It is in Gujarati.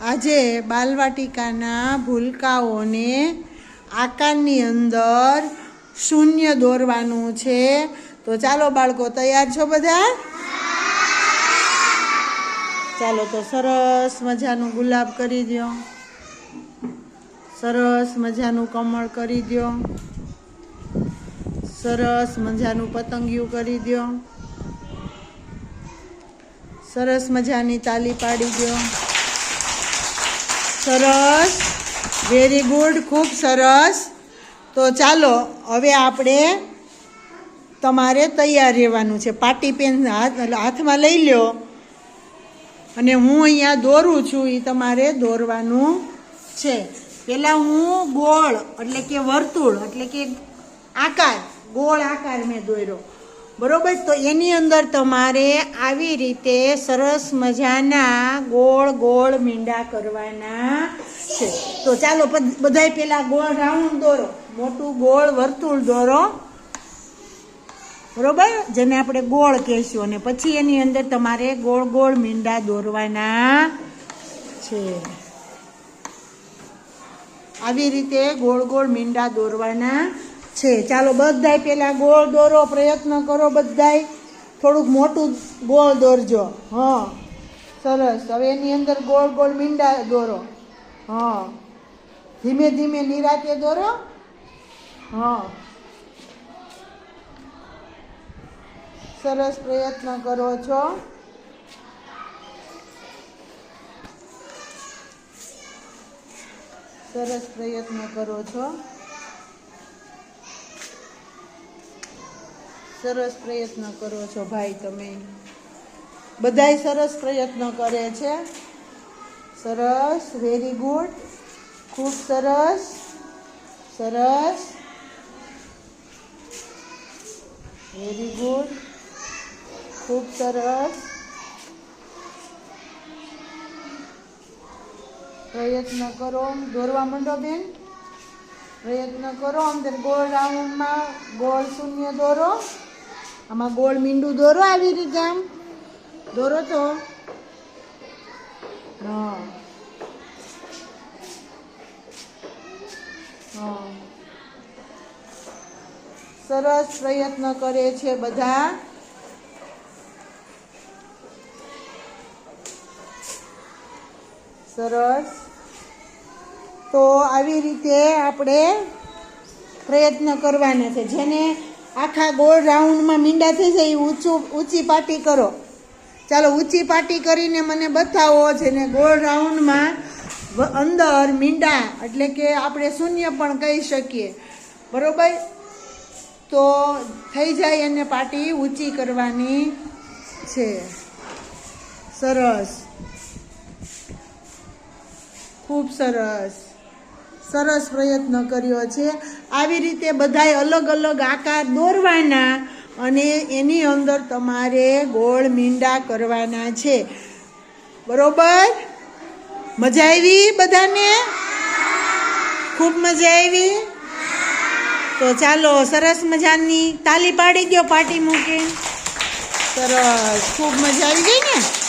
આજે બાલવાટિકાના ભૂલકાઓને આકારની અંદર શૂન્ય દોરવાનું છે. તો ચાલો બાળકો, તૈયાર છો બધા? ચાલો, તો સરસ મજાનું ગુલાબ કરી દો સરસ મજાનું કમળ કરી દો સરસ મજાનું પતંગિયું કરી દો સરસ મજાની તાલી પાડી દો સરસ. વેરી ગુડ ખૂબ સરસ. તો ચાલો, હવે આપણે તમારે તૈયાર રહેવાનું છે. પાટી પેન હાથ હાથમાં લઈ લ્યો. અને હું અહીંયા દોરું છું એ તમારે દોરવાનું છે. પહેલાં હું ગોળ, એટલે કે વર્તુળ, એટલે કે આકાર. ગોળ આકાર મેં દોર્યો. બરોબર? તો એની અંદર તમારે આવી રીતે સરસ મજાના ગોળ ગોળ મીંડા કરવાના છે. તો ચાલો બધાય પેલા ગોળ રાઉન્ડ દોરો. મોટું ગોળ, વર્તુળ દોરો. બરોબર? જેને આપણે ગોળ કહેશું. અને પછી એની અંદર તમારે ગોળ ગોળ મીંડા દોરવાના છે. આવી રીતે ગોળ ગોળ મીંડા દોરવાના છે. ચાલો બધાય પહેલાં ગોળ દોરો, પ્રયત્ન કરો બધાય. થોડુંક મોટું ગોળ દોરજો. હા. સરસ. હવે એની અંદર ગોળ ગોળ મીંડા દોરો. હા. ધીમે ધીમે નિરાતે દોરો. હા. સરસ પ્રયત્ન કરો છો. સરસ પ્રયત્ન કરો છો. સરસ પ્રયત્ન કરો છો ભાઈ તમે. બધાય સરસ પ્રયત્ન કરે છે. સરસ વેરી ગુડ ખૂબ સરસ. સરસ. વેરી ગુડ ખૂબ સરસ. પ્રયત્ન કરો દોરવા માંડો બેન. પ્રયત્ન કરો અંદર ગોળ રાઉન્ડમાં ગોળ શૂન્ય દોરો. આમાં ગોળ મીંડું દોરો આવી રીતે આમ દોરો તો. હા. સરસ પ્રયત્ન કરે છે બધા. સરસ. તો આવી રીતે આપણે પ્રયત્ન કરવાના છે. જેને આખા ગોળ રાઉન્ડમાં મીંડા થઈ જાય એ ઊંચું, ઊંચી પાટી કરો. ચાલો ઊંચી પાટી કરીને મને બતાવો જેને ગોળ રાઉન્ડમાં અંદર મીંડા એટલે કે આપણે શૂન્ય પણ કહી શકીએ. બરાબર? તો થઈ જાય એને પાટી ઊંચી કરવાની છે. સરસ. ખૂબ સરસ. સરસ પ્રયત્ન કર્યો છે. આવી રીતે બધાય અલગ અલગ આકાર દોરવાના અને એની અંદર તમારે ગોળ મીંડા કરવાના છે. બરોબર? મજા આવી બધાને? ખૂબ મજા આવી? તો ચાલો, સરસ મજાની તાલી પાડી દો પાટી મૂકી સરસ, ખૂબ મજા આવી ગઈ ને?